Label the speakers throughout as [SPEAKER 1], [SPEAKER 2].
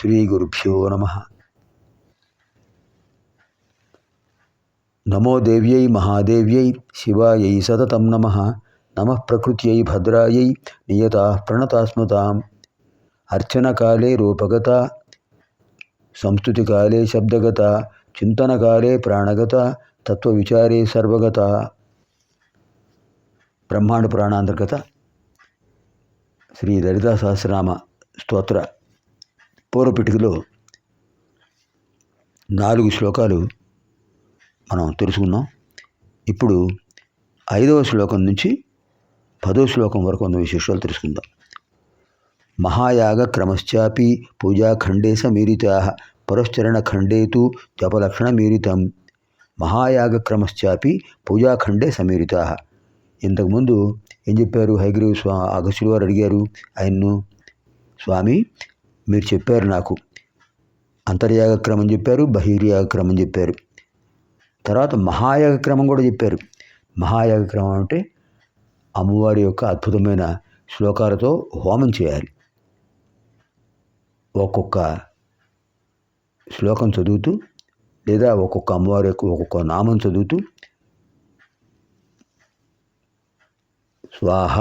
[SPEAKER 1] శ్రీగురుభ్యో నమ నమో దేవ్యై మహాదేవ్యై శివాయై సతతం నమ నమ ప్రకృత్యై భద్రాయై నియతా ప్రణతాస్మతాం అర్చనకాలే రూపగత సంస్థుతికాలే శబ్దగత చింతనకాలే ప్రాణగత తత్వవిచారే సర్వగత బ్రహ్మాండ పురాణాంతర్గత శ్రీ లలితా సహస్రనామ స్తోత్ర పూర్వపిటికలో నాలుగు శ్లోకాలు మనం తెలుసుకున్నాం. ఇప్పుడు ఐదవ శ్లోకం నుంచి పదో శ్లోకం వరకు ఉన్న విశేషాలు తెలుసుకుందాం. మహాయాగ క్రమశ్చాపి పూజాఖండే సమీరితా పరశ్చరణఖండే తు జపలక్షణమీరితం మహాయాగ క్రమశ్చాపి పూజాఖండే సమీరితా. ఇంతకుముందు ఏం చెప్పారు హైగ్రీవ్ స్వా అగస్యులు వారు అడిగారు. ఆయన్ను స్వామి మీరు చెప్పారు నాకు. అంతర్యాగ క్రమం చెప్పారు బహిర్యాగ క్రమం చెప్పారు. తర్వాత మహాయాగ క్రమం కూడా చెప్పారు. మహాయాగ క్రమం అంటే అమ్మవారి యొక్క అద్భుతమైన శ్లోకాలతో హోమం చేయాలి. ఒక్కొక్క శ్లోకం చదువుతూ లేదా ఒక్కొక్క అమ్మవారి యొక్క ఒక్కొక్క నామం చదువుతూ స్వాహ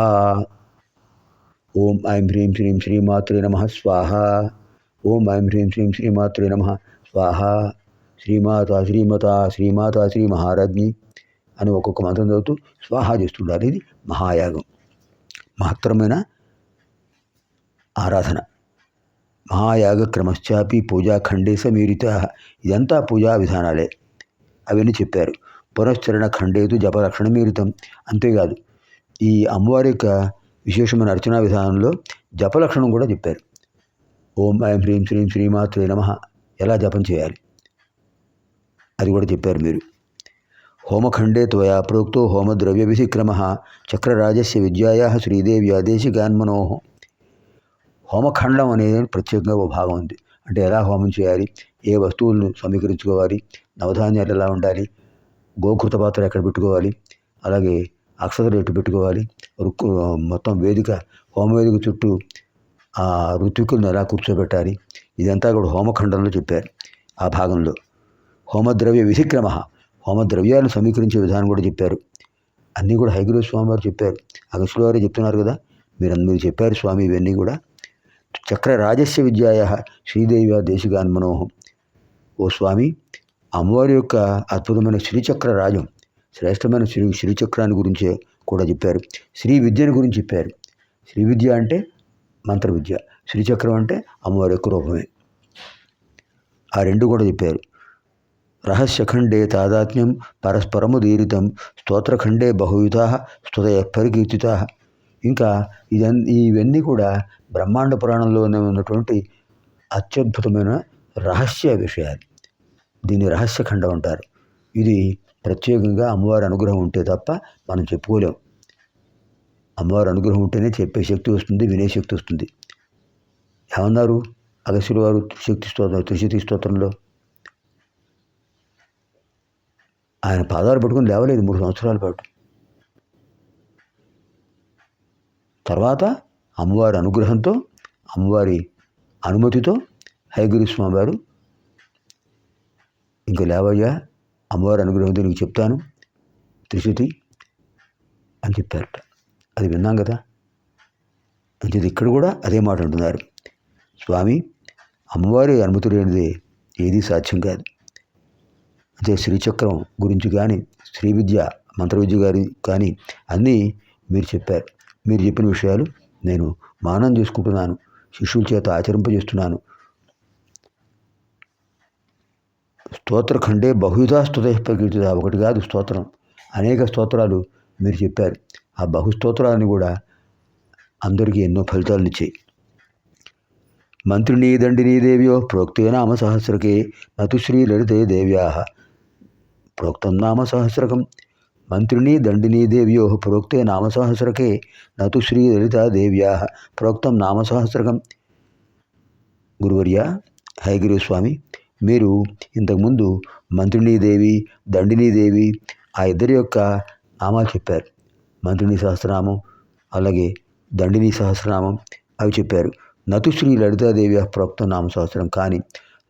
[SPEAKER 1] ఓం ఐం హ్రీం శ్రీం శ్రీమాతృ నమ స్వాహ. ఓం ఐం హ్రీం శ్రీం శ్రీమాతృ నమ స్వాహ. శ్రీమాత శ్రీమత శ్రీమాత శ్రీ మహారాజ్ని అని ఒక్కొక్క మంత్రం చదువుతూ స్వాహ చేస్తుండాలి ఇది మహాయాగం. మహత్తరమైన ఆరాధన. మహాయాగ క్రమశ్చాపి పూజాఖండే సమీరిత ఇదంతా పూజా విధానాలే. అవన్నీ చెప్పారు. పునశ్చరణ ఖండేతు జపలక్షణ మీరితం. అంతేకాదు ఈ అమ్మవారి యొక్క విశేషమైన అర్చనా విధానంలో జపలక్షణం కూడా చెప్పారు. ఓం ఐం హ్రీం శ్రీం శ్రీమాత్రే నమ. ఎలా జపం చేయాలి? అది కూడా చెప్పారు మీరు. హోమఖండే త్వయా ప్రోక్తో హోమద్రవ్య విధిక్రమ చక్రరాజస్య విద్యాయా శ్రీదేవి ఆదేశికాన్మనో హోమఖండం అనేది ప్రత్యేకంగా ఒక భాగం ఉంది. అంటే ఎలా హోమం చేయాలి? ఏ వస్తువులను సమీకరించుకోవాలి? నవధాన్యాలు ఎలా ఉండాలి? గోకృత పాత్ర ఎక్కడ పెట్టుకోవాలి? అలాగే అక్షతలు ఎటు పెట్టుకోవాలి? రుక్కు మొత్తం వేదిక హోమవేదిక చుట్టూ ఆ ఋత్వికులను ఎలా కూర్చోబెట్టాలి? ఇదంతా కూడా హోమఖండంలో చెప్పారు ఆ భాగంలో. హోమద్రవ్య విధిక్రమ. హోమద్రవ్యాలను సమీకరించే విధానం కూడా చెప్పారు. అన్నీ కూడా హైగురు స్వామి వారు చెప్పారు. అగస్టుల వారు చెప్తున్నారు కదా? మీరు మీరు చెప్పారు స్వామి ఇవన్నీ కూడా. చక్ర రాజస్య విద్యాయ శ్రీదేవి దేశిగాన్ మనోహం ఓ స్వామి అమ్మవారి యొక్క అద్భుతమైన శ్రీచక్ర రాజం శ్రేష్టమైన శ్రీ శ్రీచక్రాన్ని గురించి కూడా చెప్పారు. శ్రీ విద్యను గురించి చెప్పారు. శ్రీ విద్య అంటే మంత్ర విద్య. శ్రీచక్రం అంటే అమ్మవారి యొక్క రూపమే. ఆ రెండు కూడా చెప్పారు. రహస్యఖండే తాదాత్మ్యం పరస్పరము దీరితం స్తోత్రఖండే బహుయుతా స్తుతయ పరికీర్తిత. ఇంకా ఇదన్ ఇవన్నీ కూడా బ్రహ్మాండ పురాణంలోనే ఉన్నటువంటి అత్యద్భుతమైన రహస్య విషయాలు. దీన్ని రహస్యఖండం అంటారు. ఇది ప్రత్యేకంగా అమ్మవారి అనుగ్రహం ఉంటే తప్ప మనం చెప్పుకోలేం. అమ్మవారి అనుగ్రహం ఉంటేనే చెప్పే శక్తి వస్తుంది వినే శక్తి వస్తుంది. ఏమన్నారు? అగస్యుల వారు శక్తి స్తోత్రం త్రిశక్తి స్తోత్రంలో? ఆయన పాదాలు పట్టుకుని లేవలేదు మూడు సంవత్సరాల పాటు. తర్వాత అమ్మవారి అనుగ్రహంతో అమ్మవారి అనుమతితో హైగిరి స్వామివారు ఇంకా లేవయ్యా అమ్మవారి అనుగ్రహంతో నీకు చెప్తాను. త్రిశుతి అని చెప్పారట. అది విన్నాం కదా? అంచేది ఇక్కడ కూడా అదే మాట అంటున్నారు. స్వామి అమ్మవారి అనుమతి లేనిదే ఏదీ సాధ్యం కాదు. అంటే శ్రీచక్రం గురించి కానీ శ్రీ విద్య మంత్ర విద్య గారి కానీ అన్నీ మీరు చెప్పారు. మీరు చెప్పిన విషయాలు నేను మానం చేసుకుంటున్నాను. శిష్యుల చేత ఆచరింపజేస్తున్నాను. స్తోత్రఖండే బహుధా స్తుత ఒకటి కాదు స్తోత్రం. అనేక స్తోత్రాలు మీరు చెప్పారు. ఆ బహుస్తోత్రాన్ని కూడా అందరికీ ఎన్నో ఫలితాలు ఇచ్చాయి. మంత్రిణీ దండినీ దేవ్యో ప్రోక్తే నామ సహస్రకే నతుశ్రీ లలితే దేవ్యా. ప్రోక్తం నామ సహస్రకం. మంత్రిణీ దండినీ దేవ్యో ప్రోక్తే నామ సహస్రకే నతు శ్రీ లలితా దేవ్యా. ప్రోక్తం నామ సహస్రకం. గురువర్య హయగిరి స్వామి మీరు ఇంతకుముందు మంత్రిణీదేవి దండినీదేవి ఆ ఇద్దరి యొక్క నామాలు చెప్పారు. మంత్రిని సహస్రనామం అలాగే దండిని సహస్రనామం అవి చెప్పారు. నతు శ్రీ లలితాదేవి ప్రోక్తం నామ సహస్రం. కానీ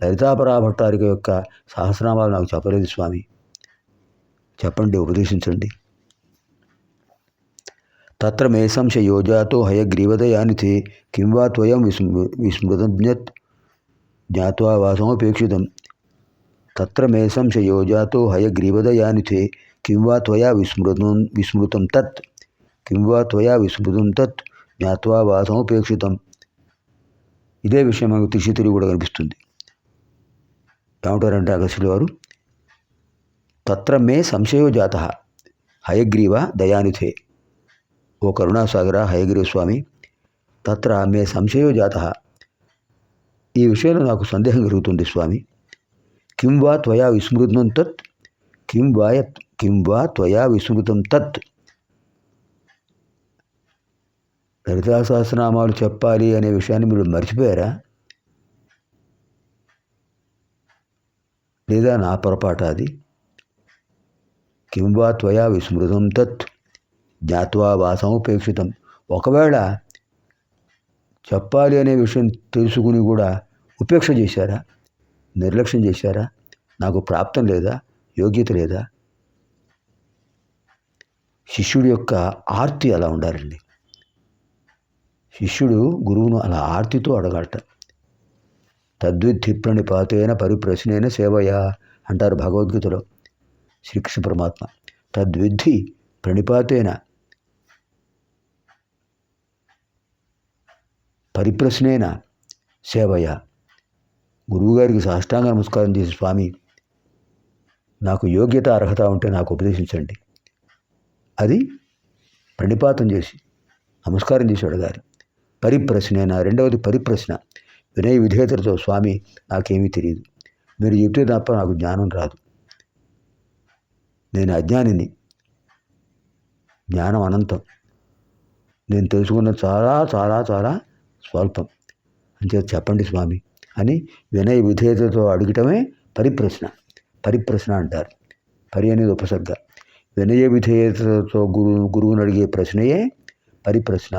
[SPEAKER 1] లలితాపరా భట్టారిక యొక్క సహస్రనామాలు నాకు చెప్పలేదు స్వామి. చెప్పండి ఉపదేశించండి. తత్ర మే సంశయో జాతో హయగ్రీవదయానితే కిం వా త్వయం విస్మృ విస్మృతజ్ఞత్ జ్ఞాత్వా వాసమపేక్షితం తత్ర మే సంశయో జాతో హయగ్రీవదయానిథే కిం వా త్వయా విస్మృతం విస్మృతం తత్ కిం వా త్వయా విస్మృతం తత్ జ్ఞాత్వా వాసమపేక్షితం ఇదే విషయం మనకు తిరిగి కూడా కనిపిస్తుంది ఏమంటారంటే అగస్యులు వారు తత్ర మే సంశయో జాత హయగ్రీవ దయానిథే ఓ కరుణాసాగర హయగ్రీవ స్వామి తత్ర మే సంశయో జాత ఈ విషయంలో నాకు సందేహం కలుగుతుంది స్వామి. కిం వా త్వయా విస్మృతం తత్? కిం వాయ కిం వా త్వయా విస్మృతం తత్? లలితా సహస్రనామాలు చెప్పాలి అనే విషయాన్ని మీరు మర్చిపోయారా? లేదా నా పొరపాట అది? కిం వా త్వయా విస్మృతం తత్? జ్ఞాత్వా వాసముపేక్షితం. ఒకవేళ చెప్పాలి అనే విషయం తెలుసుకుని కూడా ఉపేక్ష చేశారా? నిర్లక్ష్యం చేశారా? నాకు ప్రాప్తం లేదా? యోగ్యత లేదా? శిష్యుడి యొక్క ఆర్తి అలా ఉండాలండి. శిష్యుడు గురువును అలా ఆర్తితో అడగట తద్విద్ధి ప్రణిపాతేన పరిప్రశ్నైన సేవయా అంటారు భగవద్గీతలో శ్రీకృష్ణ పరమాత్మ. తద్విద్ధి ప్రణిపాతైన పరిప్రశ్నేన సేవయ. గురువుగారికి సాష్టాంగ నమస్కారం చేసి స్వామి నాకు యోగ్యత అర్హత ఉంటే నాకు ఉపదేశించండి. అది ప్రణిపాతం చేసి నమస్కారం చేసి అడగాలి. పరిప్రశ్నేన రెండవది పరిప్రశ్న. వినయ విధేయతలతో స్వామి నాకేమీ తెలియదు మీరు చెప్తే తప్ప నాకు జ్ఞానం రాదు. నేను అజ్ఞానిని. జ్ఞానం అనంతం. నేను తెలుసుకున్న చాలా చాలా చాలా స్వల్పం. అంతే చెప్పండి స్వామి అని వినయ విధేయతతో అడగటమే పరిప్రశ్న. పరిప్రశ్న అంటారు. పరి అనేది ఉపసర్గ. వినయ విధేయతతో గురు గురువుని అడిగే ప్రశ్నయే పరిప్రశ్న.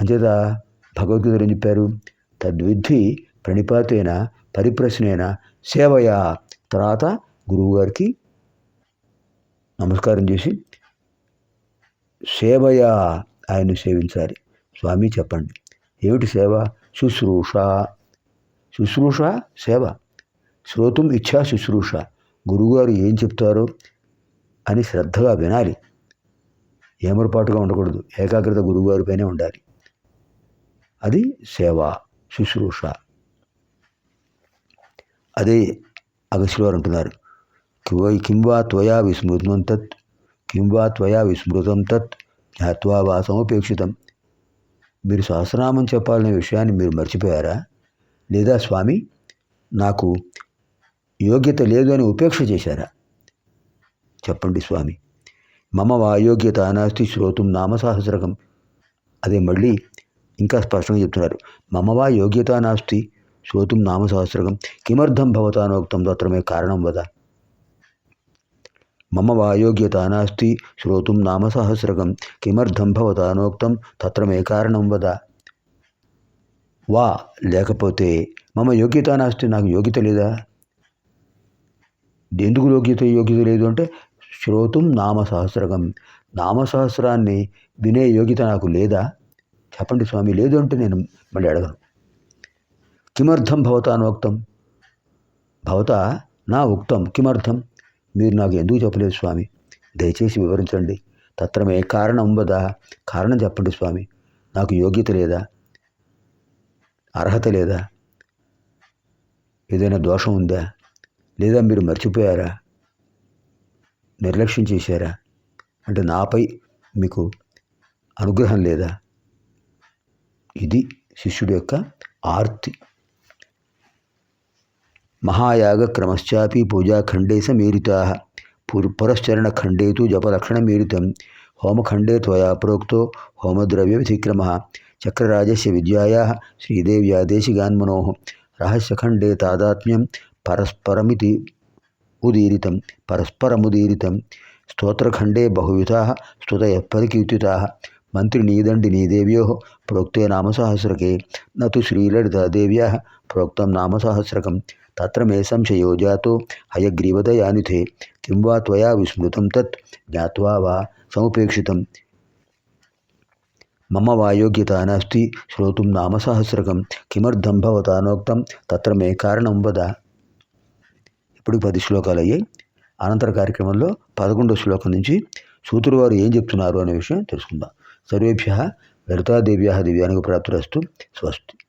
[SPEAKER 1] అంచేత భగవద్గీత ఏం చెప్పారు? తద్విద్ధి ప్రణిపాతైన పరిప్రశ్నైన సేవయ. తర్వాత గురువుగారికి నమస్కారం చేసి సేవయ ఆయన్ని సేవించాలి. స్వామి చెప్పండి. ఏమిటి సేవ? శుశ్రూష. శుశ్రూష సేవ. శ్రోతం ఇచ్చా శుశ్రూష. గురువుగారు ఏం చెప్తారో? అని శ్రద్ధగా వినాలి. ఏమరపాటుగా ఉండకూడదు. ఏకాగ్రత గురువుగారిపైనే ఉండాలి. అది సేవ. శుశ్రూష. అదే అగస్వారు అంటున్నారు. కింవా త్వయా విస్మృతం తత్ కింవా త్వయా విస్మృతం తత్ జ్ఞాత్వా వాసమపేక్షితం. మీరు సహస్రనామం చెప్పాలనే విషయాన్ని మీరు మర్చిపోయారా? లేదా స్వామి నాకు యోగ్యత లేదు అని ఉపేక్ష చేశారా? చెప్పండి స్వామి. మమ వాయోగ్యత నాస్తి శ్రోతం నామసహస్రకం అదే మళ్ళీ ఇంకా స్పష్టంగా చెప్తున్నారు. మమ వా యోగ్యత నాస్తి శ్రోతం నామసహస్రకం కిమర్థం భవతానోక్తం తత్రమే కారణం వద. మమ వాయోగ్యత నాస్తి శ్రోతుం నామసహస్రకం కిమర్థం భవతానోక్తం తత్ర మే కారణం వద వా లేకపోతే మమ యోగ్యత నాస్తి నాకు యోగ్యత లేదా ఎందుకు యోగ్యత యోగ్యత లేదు అంటే శ్రోతుం నామసహస్రకం నామసహస్రాన్ని వినే యోగ్యత నాకు లేదా? చెప్పండి స్వామి లేదు అంటే నేను మళ్ళీ అడగను. కిమర్థం భవతానోక్తం భవత? నా ఉక్తం. కిమర్థం? మీరు నాకు ఎందుకు చెప్పలేదు స్వామి? దయచేసి వివరించండి. తత్రమే కారణం వదా కారణం చెప్పండి స్వామి. నాకు యోగ్యత లేదా? అర్హత లేదా? ఏదైనా దోషం ఉందా? లేదా మీరు మర్చిపోయారా? నిర్లక్ష్యం చేశారా? అంటే నాపై మీకు అనుగ్రహం లేదా? ఇది శిష్యుడి యొక్క ఆర్తి. మహాయాగక్రమశ్చాపి పూజాఖండే సమీరితా. పురశ్చరణఖండే తు జపలక్షణమీరితం. హోమఖండే త్వయా ప్రోక్తో హోమద్రవ్య హోమద్రవ్యవిధిక్రమ చక్రరాజస్య విద్యాయా. శ్రీదేవ్యా దేశిగాన్మనో రహస్యఖండే తాదాత్మ్యం పరస్పరమితి ఉదీరితం. పరస్పరముదీరితం. స్తోత్రఖండే బహువిధా స్తుతయ పరికీర్తితా. మంత్రి నీదండి నీదేవ్యో. ప్రోక్తే నామసహస్రకే. నతు శ్రీలలితాదేవ్యా. ప్రోక్తం నామసహస్రకం. తత్ర మే సంశయో జాతో హయగ్రీవదయానిథే కిం వా త్వయా విస్మృతం తత్ జ్ఞాత్వా వా సముపేక్షితం మమ వాయోగ్యత నాస్తి శ్రోతుం నామసహస్రకం కిమర్థం భవతా నోక్తం తత్ర మే కారణం వద ఇప్పుడు పది శ్లోకాలు అయ్యాయి అనంతర కార్యక్రమంలో పదకొండో శ్లోకం నుంచి సూతుడు వారు ఏం చెప్తున్నారు అనే విషయం తెలుసుకుందాం। సర్వేభ్య లలితాదేవ్యా దివ్యానికి ప్రాప్తిరస్తు. స్వస్తి।